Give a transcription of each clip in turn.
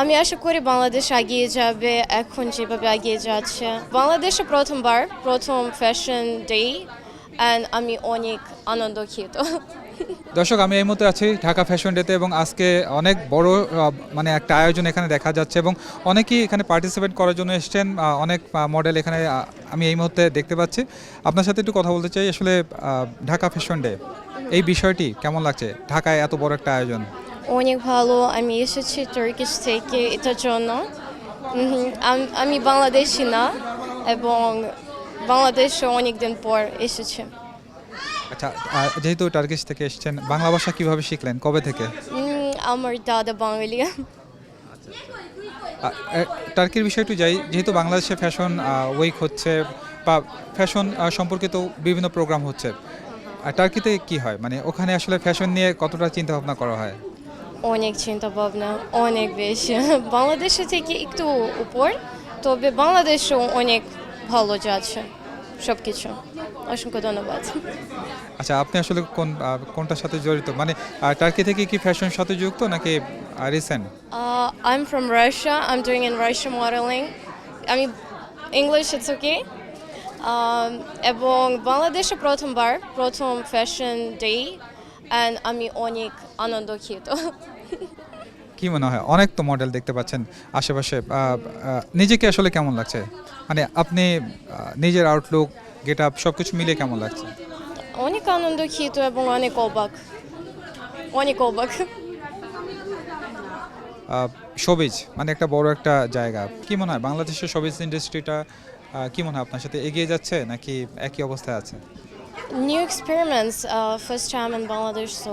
আমি আশা করি বাংলাদেশ এগিয়ে যাবে এখন যেভাবে এগিয়ে যাচ্ছে। বাংলাদেশে প্রথমবার, প্রথম ফ্যাশন ডে অ্যান্ড আমি অনেক আনন্দখিত দর্শক, আমি এই মুহূর্তে আছি ঢাকা ফ্যাশন ডেতে এবং আজকে অনেক বড় মানে একটা আয়োজন এখানে দেখা যাচ্ছে এবং অনেকেই এখানে পার্টিসিপেট করার জন্য এসছেন অনেক মডেল এখানে আমি এই মুহূর্তে দেখতে পাচ্ছি। আপনার সাথে একটু কথা বলতে চাই, আসলে ঢাকা ফ্যাশন ডে এই বিষয়টি কেমন লাগছে? ঢাকায় এত বড় একটা আয়োজন। অনেক ভালো আমি এসেছি তুর্কিশ থেকে এটার জন্য আম- আমি বাংলাদেশি না এবং বাংলাদেশে অনেক দিন পর এসেছি আচ্ছা যেহেতু টার্কিশ থেকে এসছেন বাংলা ভাষা কীভাবে শিখলেন? কবে থেকে? আমার দাদা বাঙালি। টার্কির বিষয় একটু যাই যেহেতু বাংলাদেশে ফ্যাশন উইক হচ্ছে বা ফ্যাশন সম্পর্কিত বিভিন্ন প্রোগ্রাম হচ্ছে আর টার্কিতে কি হয়? মানে ওখানে আসলে ফ্যাশন নিয়ে কতটা চিন্তা ভাবনা করা হয়? অনেক চিন্তা ভাবনা অনেক বেশি বাংলাদেশে থেকে একটু উপর তবে বাংলাদেশও অনেক ভালো যাচ্ছে সব কিছু অসংখ্য ধন্যবাদ আচ্ছা আপনি আসলে কোন কোনটার সাথে জড়িত মানে টার্কি থেকে কি ফ্যাশনের সাথে যুক্ত নাকি recent I am from. I'm doing in Russia modeling. I mean, English, it's okay. Um, এবং বাংলাদেশে প্রথমবার প্রথম ফ্যাশন ডে অ্যান্ড আমি অনেক আনন্দখিত কি মনে হয় অনেক তো মডেল দেখতে পাচ্ছেন আশেপাশে নিজেকে আসলে কেমন লাগছে? মানে আপনি নিজের আউটলুক গেট আপ সব কিছু মিলিয়ে কেমন লাগছে? অনেক আনন্দখিত এবং অনেক অবাক। অনেক অবাক। শোবিজ মানে একটা বড় একটা জায়গা। কি মনে হয় বাংলাদেশের শোবিজ ইন্ডাস্ট্রিটা কি মনে হয় আপনার সাথে এগিয়ে যাচ্ছে নাকি একই অবস্থায় আছে? New experiments, uh, first time in Bangladesh, so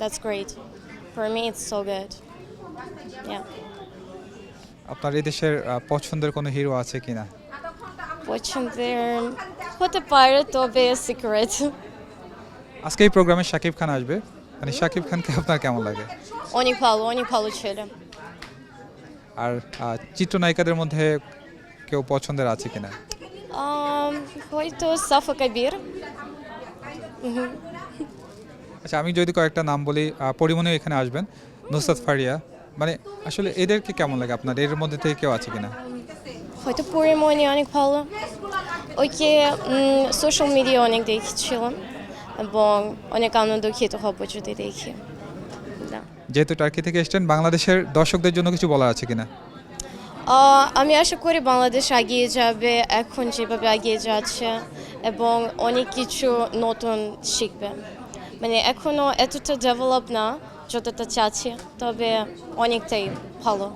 that's great. For me, it's so good. Yeah. আপনার এই দেশের পছন্দের কোনো হিরো আছে কিনা? পছন্দের হতে পারে তবে সিক্রেট আজকে এই প্রোগ্রামে শাকিব খান আসবে। মানে শাকিব খানকে আপনার কেমন লাগে? অনেক ভালো অনেক ভালো ছেলে। আর চিত্রনায়িকাদের মধ্যে কেউ পছন্দের আছে কিনা? Um, হয়তো সাফা কাবির। আচ্ছা আমি যদি কয়েকটা নাম বলি পরিমণিও এখানে আসবেন নুসরাত ফারিয়া। মানে আসলে এদেরকে কেমন লাগে? আপনার এর মধ্যে থেকে কেউ আছে কিনা? হয়তো পরিমণি অনেক ভালো। ওকে সোশ্যাল মিডিয়া অনেক দেখেছিলাম এবং অনেক আনন্দ খেতে হব যদি দেখি। যেহেতু টার্কি থেকে এসছেন বাংলাদেশের দর্শকদের জন্য কিছু বলার আছে কিনা? আমি আশা করি বাংলাদেশ আগিয়ে যাবে, এখন যেভাবে আগিয়ে যাচ্ছে এবং অনেক কিছু নতুন শিখবে। মানে এখনও এতটা ডেভেলপ না, যতটা চাচ্ছে, তবে অনেকটাই ভালো।